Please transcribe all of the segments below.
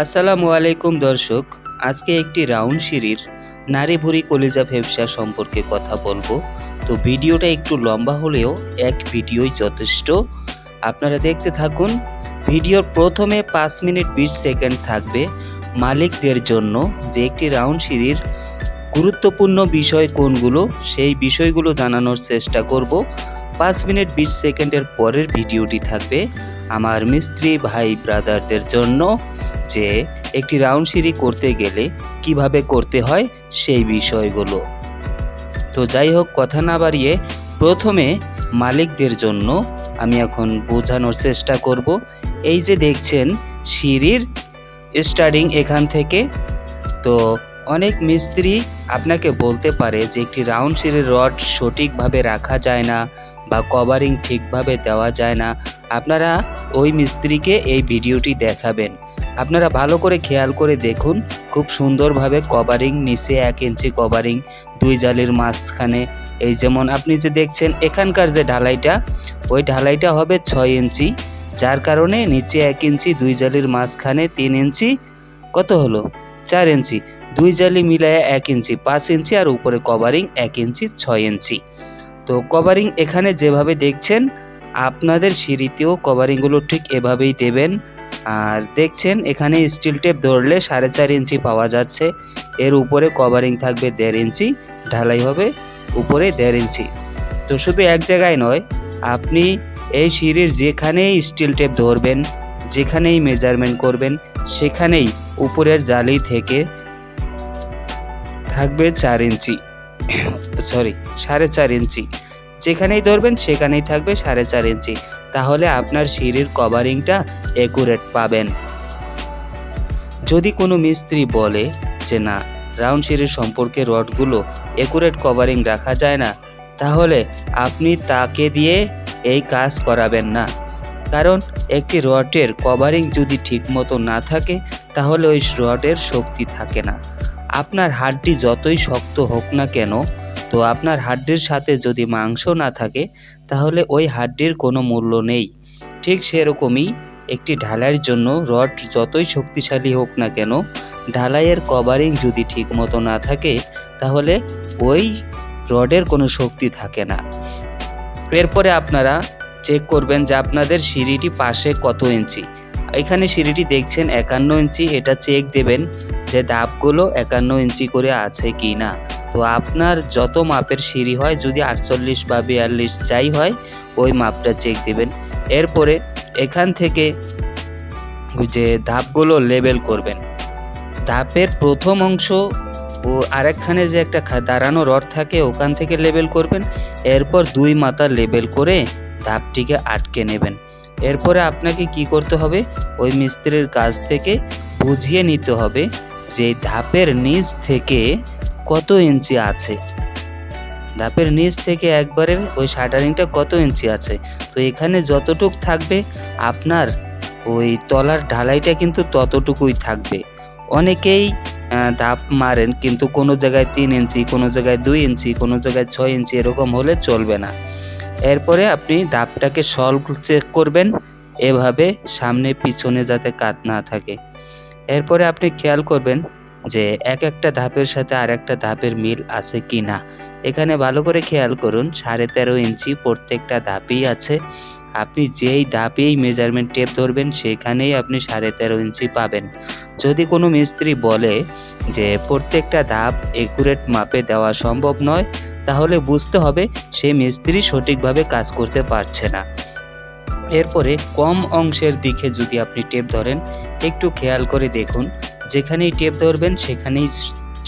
আসসালামু আলাইকুম দর্শক, আজকে একটি রাউন্ড সিঁড়ির নারী ভুরি কলিজা ফেফসা সম্পর্কে কথা বলব। তো ভিডিওটা একটু লম্বা হলেও এক ভিডিওই যথেষ্ট। আপনারা দেখতে থাকুন, ভিডিওর প্রথমে পাঁচ মিনিট বিশ সেকেন্ড থাকবে মালিকদের জন্য যে একটি রাউন্ড সিঁড়ির গুরুত্বপূর্ণ বিষয় কোনগুলো, সেই বিষয়গুলো জানানোর চেষ্টা করব। পাঁচ মিনিট বিশ সেকেন্ডের পরের ভিডিওটি থাকবে আমার মিস্ত্রি ভাই ব্রাদারদের জন্য। যে একটি রাউন্ড সিঁড়ি করতে গেলে কীভাবে করতে হয় সেই বিষয়গুলো। তো যাই হোক, কথা না বাড়িয়ে প্রথমে মালিকদের জন্য আমি এখন বোঝানোর চেষ্টা করব। এই যে দেখছেন, সিঁড়ির স্টার্টিং এখান থেকে। তো অনেক মিস্ত্রি আপনাকে বলতে পারে যে একটি রাউন্ড সিঁড়ির রড সঠিকভাবে রাখা যায় না বা কভারিং ঠিকভাবে দেওয়া যায় না। আপনারা ওই মিস্ত্রিকে এই ভিডিওটি দেখাবেন। আপনারা ভালো করে খেয়াল করে দেখুন, খুব সুন্দরভাবে কভারিং নিচে এক ইঞ্চি কভারিং দুই জালির মাঝখানে। এই যেমন আপনি যে দেখছেন, এখানকার যে ঢালাইটা, ওই ঢালাইটা হবে ছয় ইঞ্চি যার কারণে নিচে এক ইঞ্চি দুই জালির মাঝখানে তিন ইঞ্চি কত হলো? চার ইঞ্চি দুই জালি মিলায় এক ইঞ্চি পাঁচ ইঞ্চি আর উপরে কভারিং এক ইঞ্চি ছয় ইঞ্চি তো কভারিং এখানে যেভাবে দেখছেন, আপনাদের সিঁড়িতেও কভারিংগুলো ঠিক এভাবেই দেবেন। আর দেখছেন, এখানে স্টিল টেপ ধরলে সাড়ে চার ইঞ্চি পাওয়া যাচ্ছে। এর উপরে কভারিং থাকবে দেড় ইঞ্চি, ঢালাই হবে উপরে দেড় ইঞ্চি। তো শুধু এক জায়গায় নয়, আপনি এই সিঁড়ির যেখানেই স্টিল টেপ ধরবেন, যেখানেই মেজারমেন্ট করবেন, সেখানেই উপরের জালি থেকে থাকবে চার ইঞ্চি সরি সাড়ে চার ইঞ্চি। যেখানেই ধরবেন, সেখানেই থাকবে সাড়ে চার ইঞ্চি। তাহলে আপনার সিঁড়ির কভারিংটা একুরেট পাবেন। যদি কোনো মিস্ত্রি বলে যে, না, রাউন্ড সিঁড়ির সম্পর্কে রডগুলো একুরেট কভারিং রাখা যায় না, তাহলে আপনি তাকে দিয়ে এই কাজ করাবেন না। কারণ একটি রডের কভারিং যদি ঠিকমতো না থাকে, তাহলে ওই রডের শক্তি থাকে না। আপনার হাড্ডি যতই শক্ত হোক না কেন তো আপনার হাড্ডির সাথে যদি মাংস না থাকে, তাহলে ওই হাড্ডির কোনো মূল্য নেই। ঠিক সেরকমই একটি ঢালাইয়ের জন্য রড যতই শক্তিশালী হোক না কেন, ঢালাইয়ের কভারিং যদি ঠিক মতো না থাকে, তাহলে ওই রডের কোনো শক্তি থাকে না। এরপরে আপনারা চেক করবেন যে আপনাদের সিঁড়িটি পাশে কত ইঞ্চি এখানে সিঁড়িটি দেখছেন একান্ন ইঞ্চি এটা চেক দেবেন যে ধাপগুলো একান্ন ইঞ্চি করে আছে কি না তো আপনার যত মাপের সিঁড়ি হয়, যদি আটচল্লিশ বা বিয়াল্লিশ যাই হয়, ওই মাপটা চেক দিবেন। এরপরে এখান থেকে যে ধাপগুলো লেবেল করবেন। ধাপের প্রথম অংশ ও আরেকখানে যে একটা দাঁড়ানো রড থাকে, ওখান থেকে লেবেল করবেন। এরপর দুই মাথা লেবেল করে ধাপটিকে আটকে নেবেন। এরপরে আপনাকে কি করতে হবে? ওই মিস্ত্রির কাছ থেকে বুঝিয়ে নিতে হবে যে ধাপের নিচ থেকে কত ইঞ্চি আছে? ধাপের নিচ থেকে একবারে ওই শাটারিংটা কত ইঞ্চি আছে? তো এখানে যতটুক থাকবে, আপনার ওই তলার ঢালাইটা কিন্তু ততটুকুই থাকবে। অনেকেই ধাপ মারেন, কিন্তু কোনো জায়গায় তিন ইঞ্চি, কোনো জায়গায় দুই ইঞ্চি, কোনো জায়গায় ছয় ইঞ্চি এরকম হলে চলবে না। এরপরে আপনি ধাপটাকে সলভ চেক করবেন, এভাবে সামনে পিছনে যাতে কাত না থাকে। এরপরে আপনি খেয়াল করবেন যে এক একটা ধাপের সাথে আর একটা ধাপের মিল আছে কি না। এখানে ভালো করে খেয়াল করুন, সাড়ে তেরো ইঞ্চি প্রত্যেকটা ধাপেই আছে। আপনি যেই ধাপেই মেজারমেন্ট টেপ ধরবেন, সেখানেই আপনি সাড়ে তেরো ইঞ্চি পাবেন। যদি কোনো মিস্ত্রি বলে যে প্রত্যেকটা ধাপ একুরেট মাপে দেওয়া সম্ভব নয়, তাহলে বুঝতে হবে সেই মিস্ত্রি সঠিকভাবে কাজ করতে পারছে না। এরপরে কম অংশের দিকে যদি আপনি টেপ ধরেন, একটু খেয়াল করে দেখুন যেখানেই টেপ ধরবেন, সেখানেই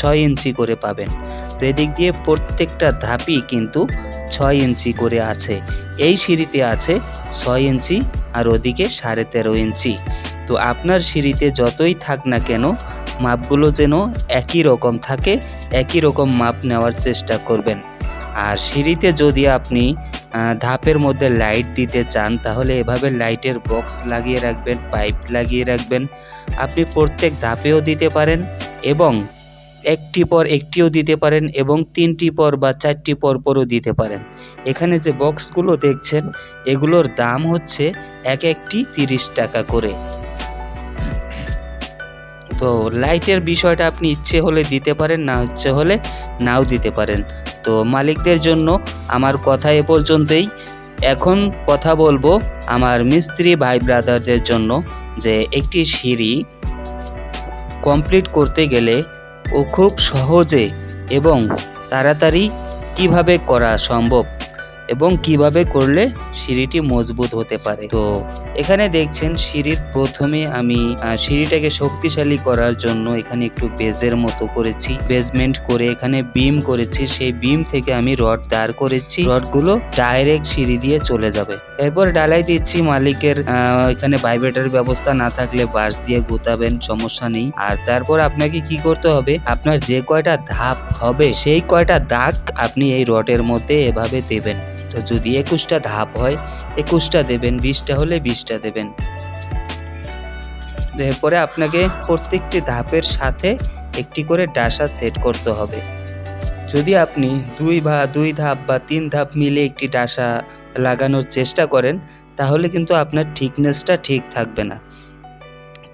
ছয় ইঞ্চি করে পাবেন। তো এদিক দিয়ে প্রত্যেকটা ধাপই কিন্তু ছয় ইঞ্চি করে আছে। এই সিঁড়িতে আছে ছয় ইঞ্চি আর ওদিকে সাড়ে তেরো ইঞ্চি। তো আপনার সিঁড়িতে যতই থাক না কেন, মাপগুলো যেন একই রকম থাকে, একই রকম মাপ নেওয়ার চেষ্টা করবেন। আর সিঁড়িতে যদি আপনি ধাপের মধ্যে লাইট দিতে চান, তাহলে এভাবে লাইটের বক্স লাগিয়ে রাখবেন পাইপ লাগিয়ে রাখবেন। আপনি প্রত্যেক ধাপেও দিতে পারেন এবং একটি পর একটিও দিতে পারেন এবং তিনটি পর বা চারটি পর পরও দিতে পারেন। এখানে যে বক্সগুলো দেখছেন, এগুলোর দাম হচ্ছে এক একটি তিরিশ টাকা করে। তো লাইটের বিষয়টা আপনি ইচ্ছে হলে দিতে পারেন, না ইচ্ছে হলে নাও দিতে পারেন। তো মালিকদের জন্য আমার কথা এ পর্যন্তই। এখন কথা বলব আমার মিস্ত্রি ভাই ব্রাদারদের জন্য যে একটি সিঁড়ি কমপ্লিট করতে গেলে ও খুব সহজে এবং তাড়াতাড়ি কীভাবে করা সম্ভব। এবং কীভাবে করলে সিঁড়িটি মজবুত হতে পারে। তো এখানে দেখছেন সিঁড়ির প্রথমে আমি সিঁড়িটাকে শক্তিশালী করার জন্য এখানে একটু বেজের মতো করেছি। বেজমেন্ট করে এখানে বিম করেছি। সেই বিম থেকে আমি রড দাঁড় করেছি। রডগুলো ডাইরেক্ট সিঁড়ি দিয়ে চলে যাবে। এরপর ডালাই দিচ্ছি মালিকের এখানে ভাইব্রেটার ব্যবস্থা না থাকলে বাঁশ দিয়ে গুতাবেন, সমস্যা নেই। আর তারপর আপনাকে কি করতে হবে, আপনার যে কয়টা ধাপ হবে, সেই কয়টা দাগ আপনি এই রডের মধ্যে এভাবে দেবেন। তো যদি একুশটা ধাপ হয়, একুশটা দেবেন, বিশটা হলে বিশটা দেবেন। এরপরে আপনাকে প্রত্যেকটি ধাপের সাথে একটি করে ডাসা সেট করতে হবে। যদি আপনি দুই বা দুই ধাপ বা তিন ধাপ মিলে একটি ডাসা লাগানোর চেষ্টা করেন, তাহলে কিন্তু আপনার ঠিকনেসটা ঠিক থাকবে না।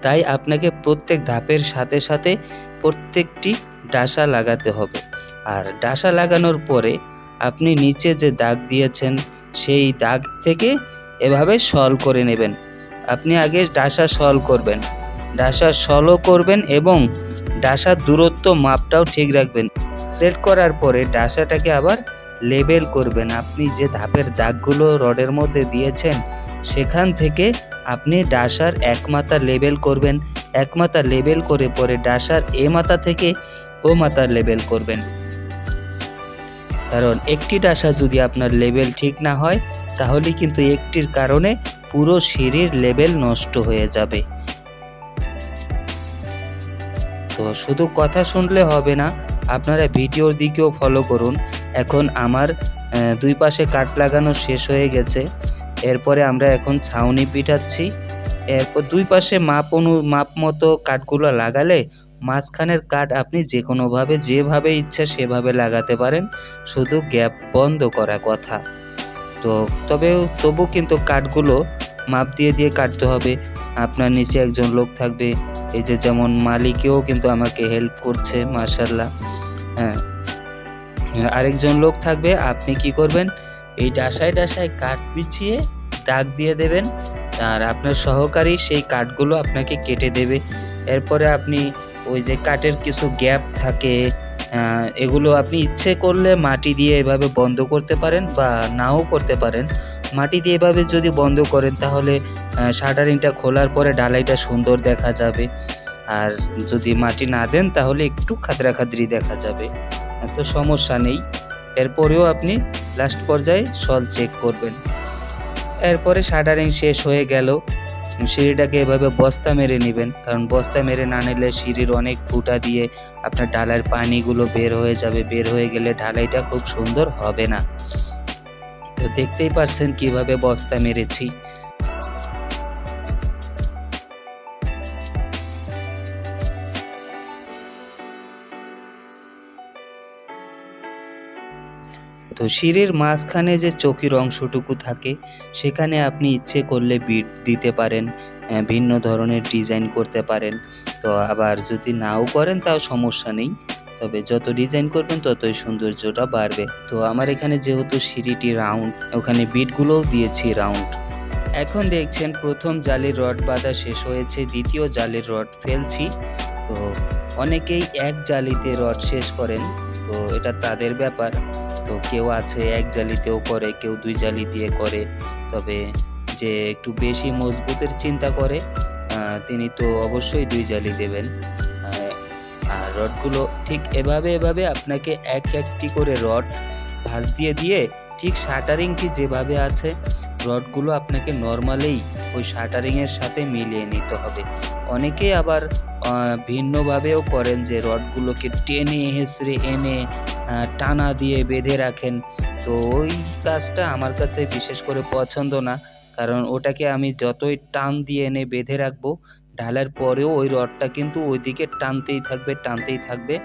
তাই আপনাকে প্রত্যেক ধাপের সাথে সাথে প্রত্যেকটি ডাসা লাগাতে হবে। আর ডাসা লাগানোর পরে আপনি নিচে যে দাগ দিয়েছেন, সেই দাগ থেকে এভাবে সল করে নেবেন। আপনি আগে ডাসা সল করবেন। ডাসা সলও করবেন এবং ডাসার দূরত্ব মাপটাও ঠিক রাখবেন। সেট করার পরে ডাসাটাকে আবার লেবেল করবেন। আপনি যে ধাপের দাগগুলো রডের মধ্যে দিয়েছেন, সেখান থেকে আপনি ডাসার এক মাথা লেবেল করবেন। এক মাথা লেবেল করে পরে ডাসার এ মাথা থেকে ও মাথার লেবেল করবেন। কারণ একটি ডাসা যদি আপনার লেভেল ঠিক না হয়, তাহলে কিন্তু একটির কারণে পুরো সিঁড়ির লেভেল নষ্ট হয়ে যাবে। তো শুধু কথা শুনলে হবে না, আপনারা ভিডিওর দিকেও ফলো করুন। এখন আমার দুই পাশে কাঠ লাগানো শেষ হয়ে গেছে। এরপরে আমরা এখন ছাউনি পিটাচ্ছি। এরপর দুই পাশে মাপ অনু, মাপ মতো কাঠগুলো লাগালে মাঝখানের কাঠ আপনি যে কোনোভাবে যেভাবে ইচ্ছা সেভাবে লাগাতে পারেন, শুধু গ্যাপ বন্ধ করা কথা। তো তবে, তবু কিন্তু কাঠগুলো মাপ দিয়ে দিয়ে কাটতে হবে। আপনার নিচে একজন লোক থাকবে। এই যে যেমন মালিকেও কিন্তু আমাকে হেল্প করছে মার্শাল্লাহ হ্যাঁ। আরেকজন লোক থাকবে, আপনি কি করবেন? এই ডাসায় ডাসায় কাঠ বিছিয়ে দাগ দিয়ে দেবেন। আর আপনার সহকারী সেই কাঠগুলো আপনাকে কেটে দেবে। এরপরে আপনি ওই যে কাঠের কিছু গ্যাপ থাকে এগুলো আপনি ইচ্ছে করলে মাটি দিয়ে এভাবে বন্ধ করতে পারেন বা নাও করতে পারেন। মাটি দিয়ে এভাবে যদি বন্ধ করেন তাহলে শাটারিংটা খোলার পরে ডালাইটা সুন্দর দেখা যাবে। আর যদি মাটি না দেন তাহলে একটু খাতরা খাতরি দেখা যাবে। আহ, তো সমস্যা নেই। এরপরেও আপনি লাস্ট পর্যায়ে সল চেক করবেন। এরপরে শাটারিং শেষ হয়ে গেল। সিঁড়িটাকে এভাবে বস্তা মেরে নেবেন। কারণ বস্তা মেরে না নিলে সিঁড়ির অনেক ফুটা দিয়ে আপনার ডালার পানিগুলো বের হয়ে যাবে, বের হয়ে গেলে ঢালাইটা খুব সুন্দর হবে না। তো দেখতেই পাচ্ছেন কীভাবে বস্তা মেরেছি। তো সিঁড়ির মাঝখানে যে চকির অংশটুকু থাকে, সেখানে আপনি ইচ্ছে করলে বিট দিতে পারেন ভিন্ন ধরনের ডিজাইন করতে পারেন। তো আবার যদি নাও করেন তাও সমস্যা নেই, তবে যত ডিজাইন করবেন ততই সৌন্দর্যটা বাড়বে। তো আমার এখানে যেহেতু সিঁড়িটি রাউন্ড, ওখানে বিটগুলোও দিয়েছি রাউন্ড। এখন দেখছেন প্রথম জালির রড বাঁধা শেষ হয়েছে, দ্বিতীয় জালির রড ফেলছি। তো অনেকেই এক জালিতে রড শেষ করেন, তো এটা তাদের ব্যাপার। তো কেউ আছে, এক জালিতেও করে, কেউ দুই জালি দিয়ে করে। তবে যে একটু বেশি মজবুতের চিন্তা করে তিনি তো অবশ্যই দুই জালি দেবেন। আর রডগুলো ঠিক এভাবে এভাবে আপনাকে এক একটি করে রড ভাঁজ দিয়ে দিয়ে ঠিক শাটারিংটি যেভাবে আছে রডগুলো আপনাকে নর্মালেই ওই শাটারিংয়ের সাথে মিলিয়ে নিতে হবে। অনেকেই আবার ভিন্নভাবেও করেন যে রডগুলোকে টেনে হেসড়ে এনে টানা দিয়ে বেঁধে রাখেন। তো ওই কাজটা আমার কাছে বিশেষ করে পছন্দ না, কারণ ওটাকে আমি যতই টান দিয়ে এনে বেঁধে রাখব, ঢালার পরেও ওই রডটা কিন্তু ওইদিকে টানতেই থাকবে টানতেই থাকবে।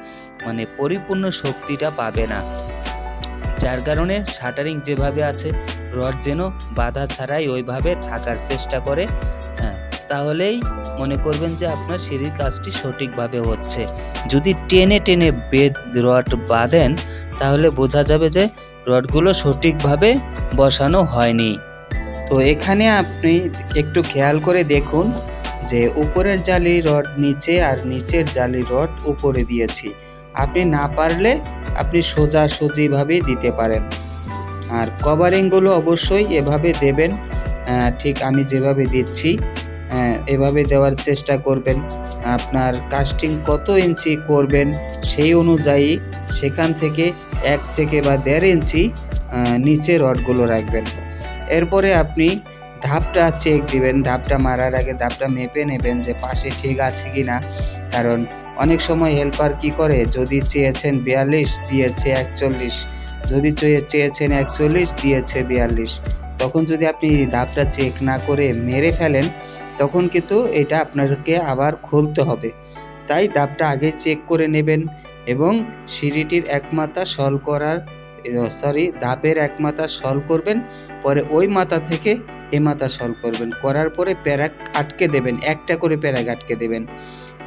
মানে পরিপূর্ণ শক্তিটা পাবে না। যার কারণে শাটারিং যেভাবে আছে, রড যেন বাধা ছাড়াই ওইভাবে থাকার চেষ্টা করে হ্যাঁ তাহলেই মনে করবেন যে আপনার সিঁড়ির কাজটি সঠিকভাবে হচ্ছে। যদি টেনে টেনে বেদ, রড বাঁধেন, তাহলে বোঝা যাবে যে রডগুলো সঠিকভাবে বসানো হয়নি। তো এখানে আপনি একটু খেয়াল করে দেখুন যে উপরের জালি রড নিচে আর নিচের জালি রড উপরে দিয়েছি। আপনি না পারলে আপনি সোজাসুজিভাবেই দিতে পারেন। আর কভারিংগুলো অবশ্যই এভাবে দেবেন। ঠিক আমি যেভাবে দিচ্ছি এভাবে দেওয়ার চেষ্টা করবেন। আপনার কাস্টিং কত ইঞ্চি করবেন সেই অনুযায়ী সেখান থেকে এক থেকে বা দেড় ইঞ্চি নিচে রডগুলো রাখবেন। এরপরে আপনি ধাপটা চেক দিবেন। ধাপটা মারার আগে ধাপটা মেপে নেবেন যে পাশে ঠিক আছে কি না কারণ অনেক সময় হেল্পার কি করে? যদি চেয়েছেন বিয়াল্লিশ, দিয়েছে একচল্লিশ। যদি চেয়ে- চেয়েছেন একচল্লিশ, দিয়েছে বিয়াল্লিশ। তখন যদি আপনি ধাপটা চেক না করে মেরে ফেলেন, তখন কিন্তু এটা আপনাকে আবার খুলতে হবে। তাই ধাপটা আগে চেক করে নেবেন এবং সিঁড়িটির এক মাথা সল করার সরি ধাপের এক মাথা সল করবেন, পরে ওই মাথা থেকে এ মাথা সল করবেন। করার পরে প্যারাক আটকে দেবেন, একটা করে প্যারাক আটকে দেবেন।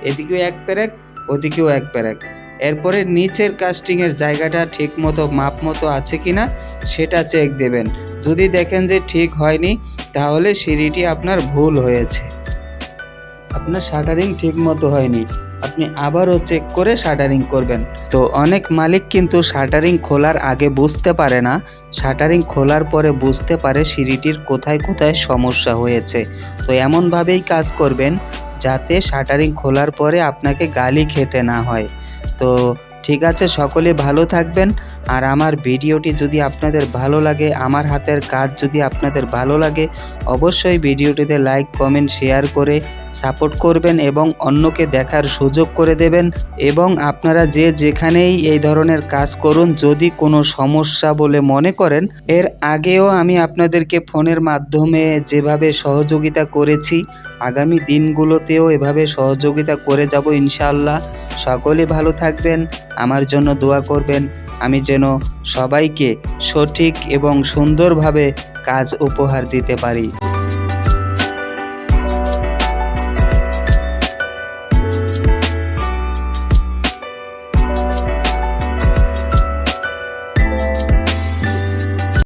এদিকেও এক প্যারেক ওদিকেও এক প্যারাক এরপরে নিচের কাস্টিংয়ের জায়গাটা ঠিক মতো মাপ মতো আছে কিনা, সেটা চেক দেবেন। যদি দেখেন যে ঠিক হয়নি, তাহলে সিঁড়িটি আপনার ভুল হয়েছে। আপনার শাটারিং ঠিক মতো হয়নি। আপনি আবারও চেক করে শাটারিং করবেন। তো অনেক মালিক কিন্তু শাটারিং খোলার আগে বুঝতে পারে না। শাটারিং খোলার পরে বুঝতে পারে সিঁড়িটির কোথায় কোথায় সমস্যা হয়েছে। তো এমনভাবেই কাজ করবেন। যাতে শাটারিং খোলার পরে আপনাকে গালি খেতে না হয়। তো ঠিক আছে, সকলে ভালো থাকবেন। আর আমার ভিডিওটি যদি আপনাদের ভালো লাগে, আমার হাতের কাজ যদি আপনাদের ভালো লাগে, অবশ্যই ভিডিওটিতে লাইক কমেন্ট শেয়ার করে সাপোর্ট করবেন এবং অন্যকে দেখার সুযোগ করে দেবেন। এবং আপনারা যে যেখানেই এই ধরনের কাজ করুন, যদি কোনো সমস্যা বলে মনে করেন, এর আগেও আমি আপনাদেরকে ফোনের মাধ্যমে যেভাবে সহযোগিতা করেছি আগামী দিনগুলোতেও এভাবে সহযোগিতা করে যাব ইনশাআল্লাহ। সকলে ভালো থাকবেন, আমার জন্য দোয়া করবেন। আমি যেন সবাইকে সঠিক এবং সুন্দরভাবে কাজ উপহার দিতে পারি।